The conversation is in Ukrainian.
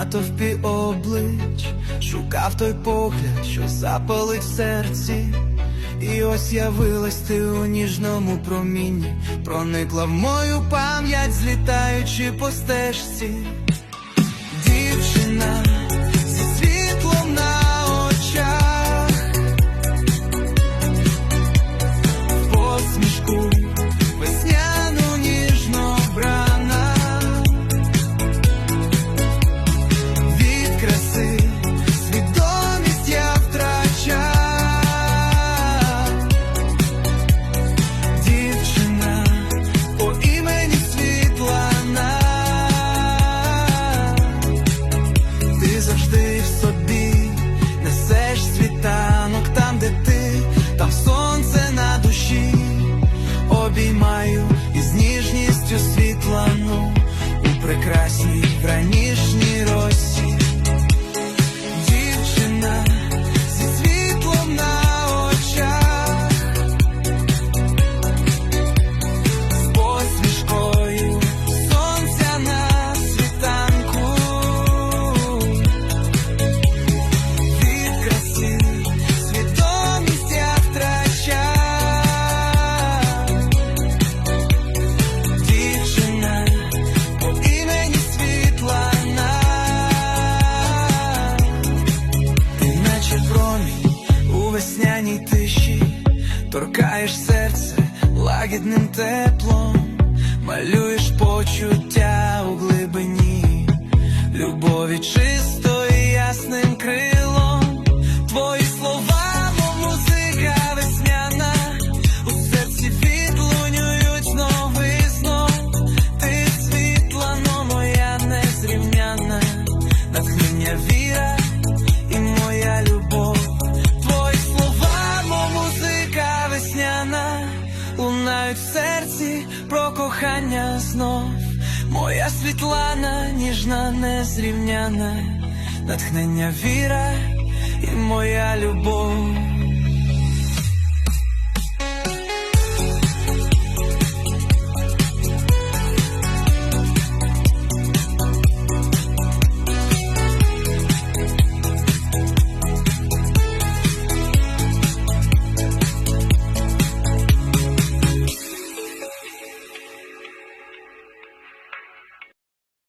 натовпі облич, шукав той погляд, що запалить в серці, і ось явилась ти у ніжному промінні, проникла в мою пам'ять, злітаючи по стежці. Обіймаю із ніжністю світлану у прекрасній вранішній весняній тиші, торкаєш серце лагідним теплом, малюєш почуття у глибині, любові чисто лунають в серці про кохання знов. Моя світлана, ніжна, незрівняна, натхнення віра і моя любов.